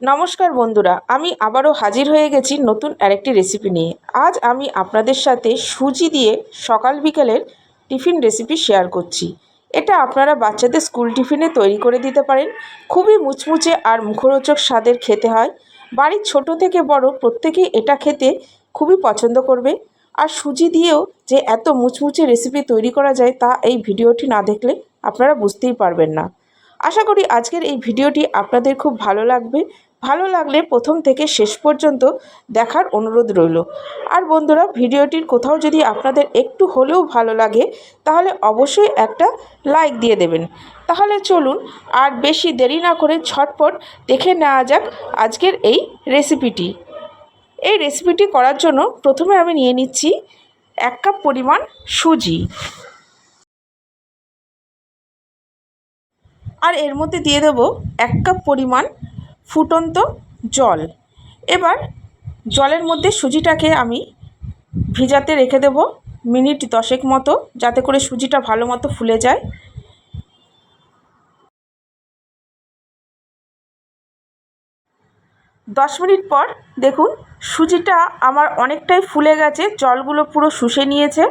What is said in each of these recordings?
নমস্কার বন্ধুরা, আমি আবারও হাজির হয়ে গেছি নতুন আরেকটি রেসিপি নিয়ে। আজ আমি আপনাদের সাথে সুজি দিয়ে সকাল বিকেলের টিফিন রেসিপি শেয়ার করছি। এটা আপনারা বাচ্চাদের স্কুল টিফিনে তৈরি করে দিতে পারেন। খুবই মুচমুচে আর মুখরোচক স্বাদের খেতে হয়। বাড়ির ছোট থেকে বড় প্রত্যেকেই এটা খেতে খুবই পছন্দ করবে। আর সুজি দিয়েও যে এত মুচমুচে রেসিপি তৈরি করা যায় তা এই ভিডিওটি না দেখলে আপনারা বুঝতেই পারবেন না। আশা করি আজকের এই ভিডিওটি আপনাদের খুব ভালো লাগবে। ভালো লাগলে প্রথম থেকে শেষ পর্যন্ত দেখার অনুরোধ রইল। আর বন্ধুরা, ভিডিওটির কোথাও যদি আপনাদের একটু হলেও ভালো লাগে, তাহলে অবশ্যই একটা লাইক দিয়ে দেবেন। তাহলে চলুন, আর বেশি দেরি না করে ঝটপট দেখে নেওয়া যাক আজকের এই রেসিপিটি। এই রেসিপিটি করার জন্য প্রথমে আমি নিয়ে নিচ্ছি এক কাপ পরিমাণ সুজি। আর এর মধ্যে দিয়ে দেবো এক কাপ পরিমাণ ফুটন্ত জল। এবার জলের মধ্যে সুজিটাকে আমি ভিজাতে রেখে দেব মিনিট দশেক মতো, যাতে করে সুজিটা ভালো মতো ফুলে যায়। দশ মিনিট পর দেখুন, সুজিটা আমার অনেকটাই ফুলে গেছে, জলগুলো পুরো শুষে নিয়েছে,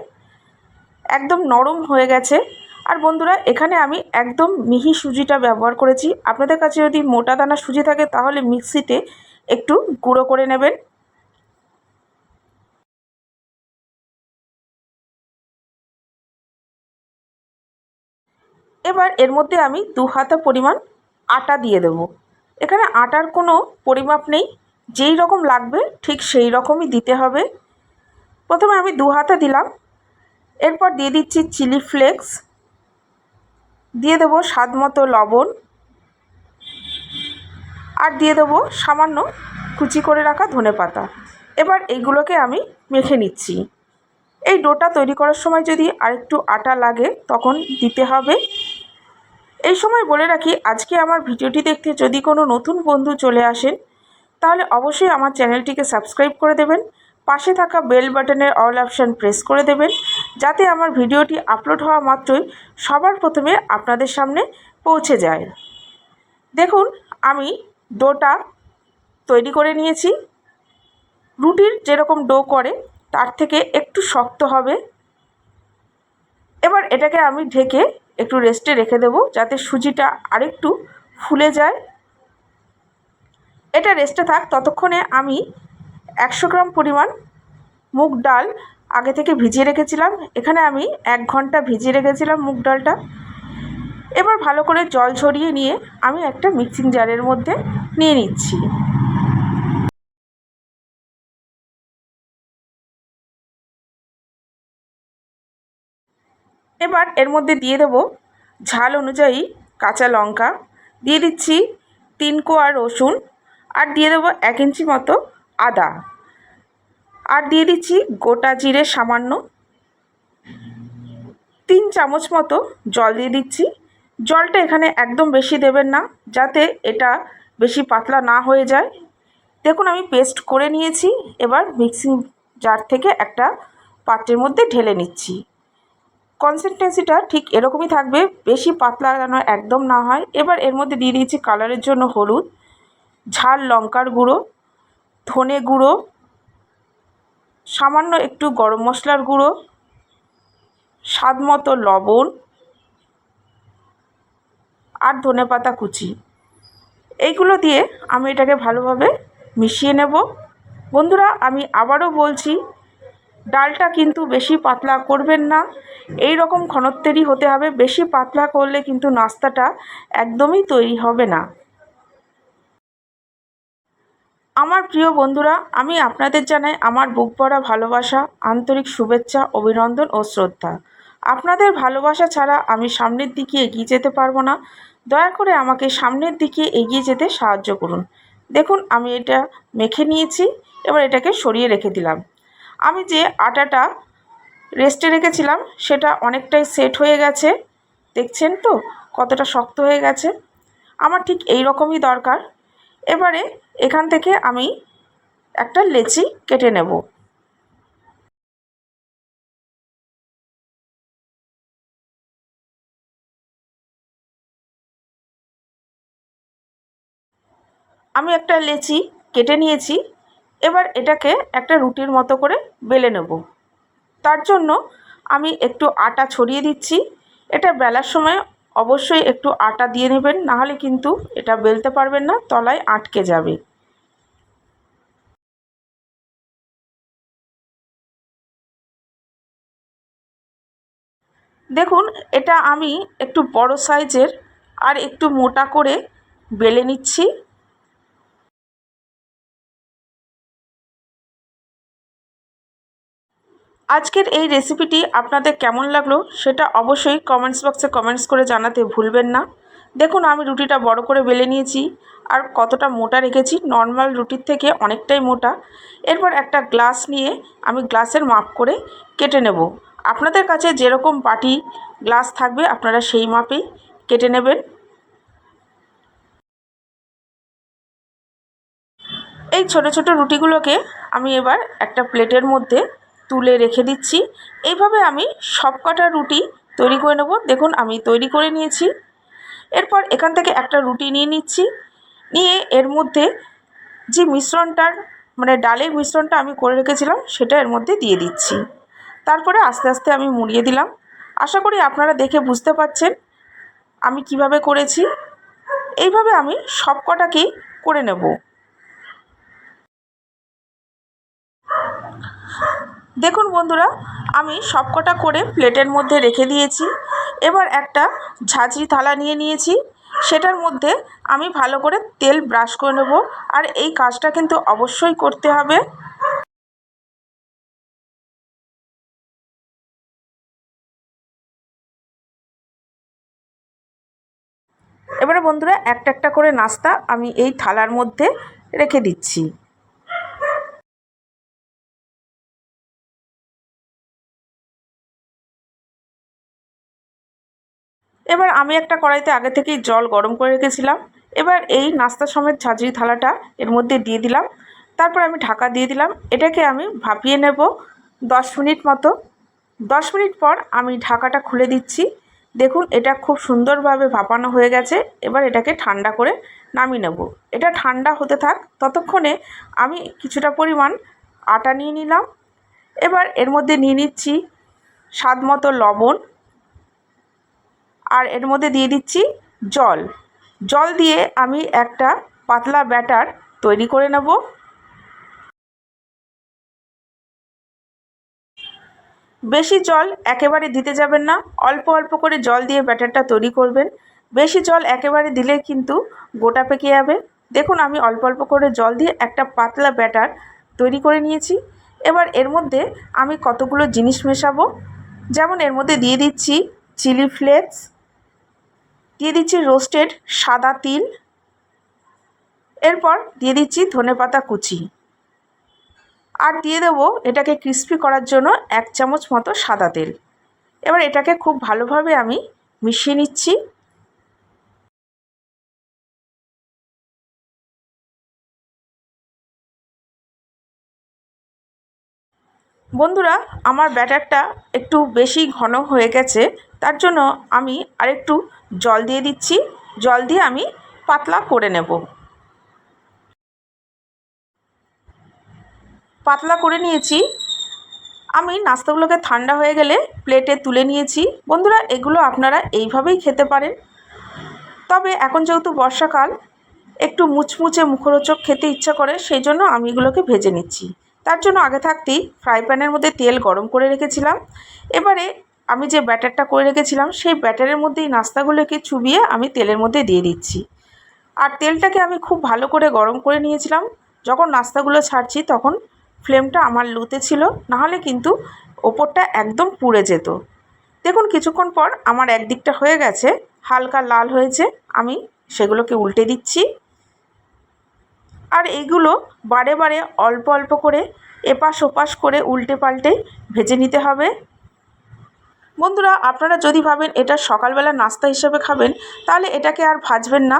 একদম নরম হয়ে গেছে। আর বন্ধুরা, এখানে আমি একদম মিহি সুজিটা ব্যবহার করেছি। আপনাদের কাছে যদি মোটা দানা সুজি থাকে, তাহলে মিক্সিতে একটু গুঁড়ো করে নেবেন। এবার এর মধ্যে আমি দু হাতা পরিমাণ আটা দিয়ে দেবো। এখানে আটার কোনো পরিমাপ নেই। যেই রকম লাগবে, ঠিক সেই রকমই দিতে হবে। প্রথমে আমি দু হাতা দিলাম। এরপর দিয়ে দিচ্ছি চিলি ফ্লেক্স। দিয়ে দেবো স্বাদ মতো লবণ আর দিয়ে দেবো সামান্য কুচি করে রাখা ধনে পাতা। এবার এইগুলোকে আমি মেখে নিচ্ছি। এই ডোটা তৈরি করার সময় যদি আরেকটু আটা লাগে, তখন দিতে হবে। এই সময় বলে রাখি, আজকে আমার ভিডিওটি দেখতে যদি কোনো নতুন বন্ধু চলে আসেন তাহলে অবশ্যই আমার চ্যানেলটিকে সাবস্ক্রাইব করে দেবেন। পাশে থাকা বেল বাটনের অল অপশান প্রেস করে দেবেন, যাতে আমার ভিডিওটি আপলোড হওয়া মাত্রই সবার প্রথমে আপনাদের সামনে পৌঁছে যায়। দেখুন, আমি ডোটা তৈরি করে নিয়েছি। রুটির যেরকম ডো করে, তার থেকে একটু শক্ত হবে। এবার এটাকে আমি ঢেকে একটু রেস্টে রেখে দেবো, যাতে সুজিটা আরেকটু ফুলে যায়। এটা রেস্টে থাক, ততক্ষণে আমি একশো গ্রাম পরিমাণ মুগ ডাল আগে থেকে ভিজিয়ে রেখেছিলাম। এখানে আমি এক ঘণ্টা ভিজিয়ে রেখেছিলাম মুগ ডালটা। এবার ভালো করে জল ছড়িয়ে নিয়ে আমি একটা মিক্সিং জারের মধ্যে নিয়ে নিচ্ছি। এবার এর মধ্যে দিয়ে দেবো ঝাল অনুযায়ী কাঁচা লঙ্কা। দিয়ে দিচ্ছি তিন কোয়া রসুন আর দিয়ে দেবো এক ইঞ্চি মতো আদা। আর দিয়ে দিচ্ছি গোটা জিরে সামান্য তিন চামচ মতো জল দিয়ে দিচ্ছি। জলটা এখানে একদম বেশি দেবেন না, যাতে এটা বেশি পাতলা না হয়ে যায়। দেখুন, আমি পেস্ট করে নিয়েছি। এবার মিক্সিং জার থেকে একটা পাত্রের মধ্যে ঢেলে নিচ্ছি। কনসিস্টেন্সিটা ঠিক এরকমই থাকবে, বেশি পাতলা যেন একদম না হয়। এবার এর মধ্যে দিয়ে দিয়েছি কালারের জন্য হলুদ, ঝাল লঙ্কার গুঁড়ো। ধনে গুঁড়ো, সামান্য একটু গরম মশলার গুঁড়ো, স্বাদ মতো লবণ আর ধনে পাতা কুচি। এইগুলো দিয়ে আমি এটাকে ভালোভাবে মিশিয়ে নেব। বন্ধুরা, আমি আবারও বলছি, ডালটা কিন্তু বেশি পাতলা করবেন না। এই রকম ঘনত্বেরই হতে হবে। বেশি পাতলা করলে কিন্তু নাস্তাটা একদমই তৈরি হবে না। আমার প্রিয় বন্ধুরা, আমি আপনাদের জানাই আমার বুক ভরা ভালোবাসা, আন্তরিক শুভেচ্ছা, অভিনন্দন ও শ্রদ্ধা। আপনাদের ভালোবাসা ছাড়া আমি সামনের দিকে এগিয়ে যেতে পারব না। দয়া করে আমাকে সামনের দিকে এগিয়ে যেতে সাহায্য করুন। দেখুন, আমি এটা মেখে নিয়েছি, এবার এটাকে সরিয়ে রেখে দিলাম। আমি যে আটাটা রেস্টে রেখেছিলাম, সেটা অনেকটাই সেট হয়ে গেছে। দেখছেন তো, কতটা শক্ত হয়ে গেছে। আমার ঠিক এই রকমই দরকার। এবারে এখান থেকে আমি একটা লেচি কেটে নেব। আমি একটা লেচি কেটে নিয়েছি, এবার এটাকে একটা রুটির মতো করে বেলে নেব। তার জন্য আমি একটু আটা ছড়িয়ে দিচ্ছি। এটা বেলার সময় অবশ্যই একটু আটা দিয়ে নেবেন, নাহলে কিন্তু এটা বেলতে পারবেন না, তলায় আটকে যাবে। দেখুন, এটা আমি একটু বড় সাইজের আর একটু মোটা করে বেলে নিচ্ছি। আজকের এই রেসিপিটি আপনাদের কেমন লাগল সেটা অবশ্যই কমেন্টস বক্সে কমেন্টস করে জানাতে ভুলবেন না। দেখুন, আমি রুটিটা বড় করে বেলে নিয়েছি আর কতটা মোটা রেখেছি। নর্মাল রুটির থেকে অনেকটাই মোটা। এরপর একটা গ্লাস নিয়ে আমি গ্লাসের মাপ করে কেটে নেব। আপনাদের কাছে যেরকম বাটি গ্লাস থাকবে, আপনারা সেই মাপেই কেটে নেবেন। এই ছোট ছোট রুটিগুলোকে আমি এবার একটা প্লেটের মধ্যে তুলে রেখে দিচ্ছি। এইভাবে আমি সব কটা রুটি তৈরি করে নেব। দেখুন, আমি তৈরি করে নিয়েছি। এরপর এখান থেকে একটা রুটি নিয়ে নিচ্ছি। নিয়ে এর মধ্যে যে মিশ্রণটার মানে ডালের মিশ্রণটা আমি করে রেখেছিলাম, সেটা এর মধ্যে দিয়ে দিচ্ছি। তারপরে আস্তে আস্তে আমি মুড়িয়ে দিলাম। আশা করি আপনারা দেখে বুঝতে পারছেন আমি কীভাবে করেছি। এইভাবে আমি সব কটাকেই করে নেব। দেখুন বন্ধুরা, আমি সবকটা করে প্লেটের মধ্যে রেখে দিয়েছি। এবার একটা ঝাঁঝরি থালা নিয়ে নিয়েছি। সেটার মধ্যে আমি ভালো করে তেল ব্রাশ করে নেব। আর এই কাজটা কিন্তু অবশ্যই করতে হবে। এবারে বন্ধুরা, একটা একটা করে নাস্তা আমি এই থালার মধ্যে রেখে দিচ্ছি। এবার আমি একটা কড়াইতে আগে থেকেই জল গরম করে রেখেছিলাম। এবার এই নাস্তা সমেত ঝাঁঝরি থালাটা এর মধ্যে দিয়ে দিলাম। তারপর আমি ঢাকা দিয়ে দিলাম। এটাকে আমি ভাপিয়ে নেব দশ মিনিট মতো। দশ মিনিট পর আমি ঢাকাটা খুলে দিচ্ছি। দেখুন, এটা খুব সুন্দরভাবে ভাপানো হয়ে গেছে। এবার এটাকে ঠান্ডা করে নামিয়ে নেব। এটা ঠান্ডা হতে থাক, ততক্ষণে আমি কিছুটা পরিমাণ আটা নিয়ে নিলাম। এবার এর মধ্যে নিয়ে নিচ্ছি স্বাদ মতো লবণ আর এর মধ্যে দিয়ে দিচ্ছি জল। জল দিয়ে আমি একটা পাতলা ব্যাটার তৈরি করে নেব। বেশি জল একেবারে দিতে যাবেন না, অল্প অল্প করে জল দিয়ে ব্যাটারটা তৈরি করবেন। বেশি জল একেবারে দিলে কিন্তু গোটা পেকে যাবে। দেখুন, আমি অল্প অল্প করে জল দিয়ে একটা পাতলা ব্যাটার তৈরি করে নিয়েছি। এবার এর মধ্যে আমি কতগুলো জিনিস মেশাবো? যেমন, এর মধ্যে দিয়ে দিচ্ছি চিলি ফ্লেক্স, দিয়ে দিচ্ছি রোস্টেড সাদা তিল, এরপর দিয়ে দিচ্ছি ধনেপাতা কুচি। আর দিয়ে দেবো এটাকে ক্রিস্পি করার জন্য এক চামচ মতো সাদা তেল। এবার এটাকে খুব ভালোভাবে আমি মিশিয়ে নিচ্ছি। বন্ধুরা, আমার ব্যাটারটা একটু বেশি ঘন হয়ে গেছে, তার জন্য আমি আরেকটু জল দিয়ে দিচ্ছি। জল দিয়ে আমি পাতলা করে নেব। পাতলা করে নিয়েছি। আমি নাস্তাগুলোকে ঠান্ডা হয়ে গেলে প্লেটে তুলে নিয়েছি। বন্ধুরা, এগুলো আপনারা এইভাবেই খেতে পারেন। তবে এখন যেহেতু বর্ষাকাল, একটু মুচমুচে মুখরোচক খেতে ইচ্ছা করে, সেই জন্য আমি এগুলোকে ভেজে নিচ্ছি। তার জন্য আগে থাকতেই ফ্রাই প্যানের মধ্যে তেল গরম করে রেখেছিলাম। এবারে আমি যে ব্যাটারটা করে রেখেছিলাম, সেই ব্যাটারের মধ্যেই নাস্তাগুলোকে চুবিয়ে আমি তেলের মধ্যে দিয়ে দিচ্ছি। আর তেলটাকে আমি খুব ভালো করে গরম করে নিয়েছিলাম। যখন নাস্তাগুলো ছাড়ছি, তখন ফ্লেমটা আমার লুতে ছিল, নাহলে কিন্তু ওপরটা একদম পুড়ে যেত। দেখুন, কিছুক্ষণ পর আমার একদিকটা হয়ে গেছে, হালকা লাল হয়েছে, আমি সেগুলোকে উল্টে দিচ্ছি। আর এইগুলো বারে বারে অল্প অল্প করে এপাশ ওপাশ করে উল্টে পাল্টে ভেজে নিতে হবে। বন্ধুরা, আপনারা যদি ভাবেন এটা সকালবেলা নাস্তা হিসেবে খাবেন, তাহলে এটাকে আর ভাজবেন না।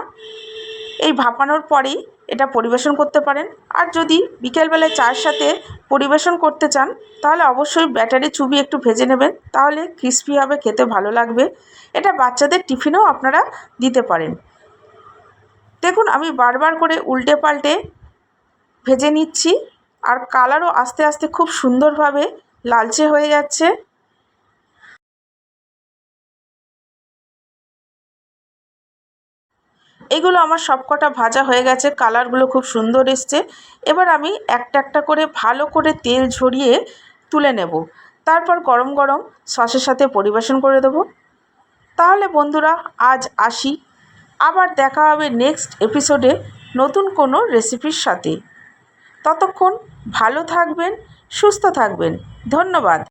এই ভাপানোর পরেই এটা পরিবেশন করতে পারেন। আর যদি বিকেলবেলায় চায়ের সাথে পরিবেশন করতে চান, তাহলে অবশ্যই ব্যাটারি চুবি একটু ভেজে নেবেন, তাহলে ক্রিস্পি হবে, খেতে ভালো লাগবে। এটা বাচ্চাদের টিফিনেও আপনারা দিতে পারেন। দেখুন, আমি বারবার করে উল্টে পাল্টে ভেজে নিচ্ছি, আর কালারও আস্তে আস্তে খুব সুন্দরভাবে লালচে হয়ে যাচ্ছে। এগুলো আমার সবকটা ভাজা হয়ে গেছে, কালারগুলো খুব সুন্দর এসছে। এবার আমি একটা একটা করে ভালো করে তেল ঝরিয়ে তুলে নেব। তারপর গরম গরম সসের সাথে পরিবেশন করে দেবো। তাহলে বন্ধুরা, আজ আসি। আবার দেখা হবে নেক্সট এপিসোডে নতুন কোনো রেসিপির সাথে। ততক্ষণ ভালো থাকবেন, সুস্থ থাকবেন। ধন্যবাদ।